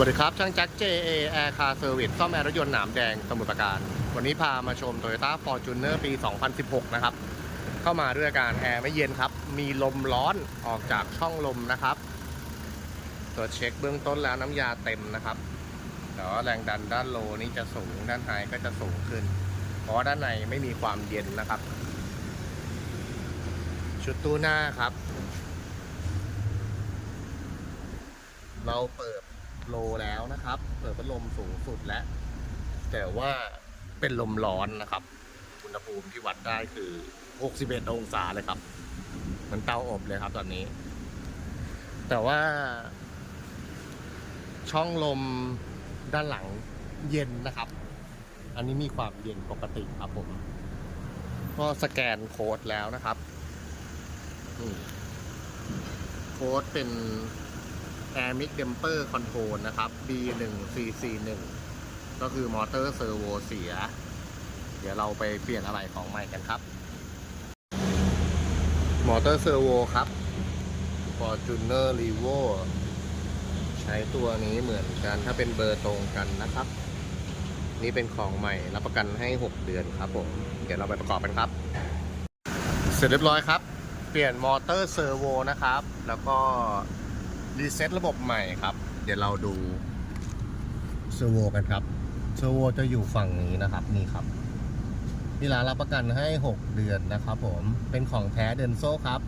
วัสดีครับ ช่างแจ็ค JA Air Car Service ซ่อมแอร์รถยนต์หนามแดงสมุทรปราการ วันนี้พามาชม Toyota Fortuner ปี 2016 นะครับ เข้ามาด้วยอาการแอร์ไม่เย็นครับ มีลมร้อนออกจากช่องลมนะครับตรวจเช็คเบื้องต้นแล้วน้ำยาเต็มนะครับแต่ว่าแรงดันด้านโลนี้จะสูง ด้านไฮก็จะสูงขึ้น เพราะด้านในไม่มีความเย็นนะครับ ชุดตู้หน้าครับ เราเปิด โลแล้วนะครับเปิดพัดลมสูงสุดแล้วแต่ว่าเป็นลมร้อนนะครับ อุณหภูมิที่วัดได้คือ 61 องศาเลยครับ มันเตาอบเลยครับตอนนี้ แต่ว่า ช่องลมด้านหลังเย็นนะครับ อันนี้มีความเย็นปกติครับผม ก็สแกนโค้ดแล้วนะครับนี่โค้ดเป็น Air Mix Damper Control นะครับ B1441 ก็คือมอเตอร์เซอร์โวเสีย เดี๋ยวเราไปเปลี่ยนอะไรของใหม่กันครับ มอเตอร์เซอร์โวครับ Fortuner Revo ใช้ตัวนี้เหมือนกันถ้าเป็นเบอร์ตรงกันนะครับ นี่เป็นของใหม่รับประกันให้ 6 เดือนครับผม เดี๋ยวเราไปประกอบกันครับ เสร็จเรียบร้อยครับ เปลี่ยนมอเตอร์เซอร์โวนะครับ แล้วก็ รีเซ็ตระบบใหม่ครับ เดี๋ยวเราดูเซอร์โวกันครับเซอร์โวจะอยู่ฝั่งนี้นะครับนี่ครับที่ร้านรับประกันให้ 6 เดือนนะครับผมเป็นของแท้เดนโซ่ครับ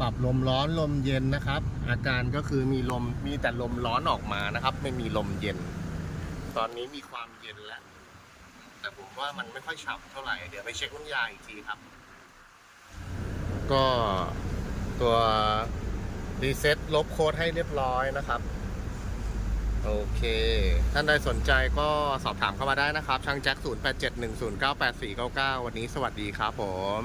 ปรับลมร้อนลมเย็นนะครับ อาการก็คือมีลมมีแต่ลมร้อนออกมานะครับ ไม่มีลมเย็น ตอนนี้มีความเย็นแล้ว แต่ผมว่ามันไม่ค่อยฉ่ำเท่าไหร่เดี๋ยวไปเช็คน้ำยาอีกทีครับ ก็ตัว รีเซ็ตลบโค้ดให้เรียบร้อยนะครับ โอเค ท่านใดสนใจก็สอบถามเข้ามาได้นะครับ ช่างแจ็ค 0871098499 วันนี้สวัสดีครับผม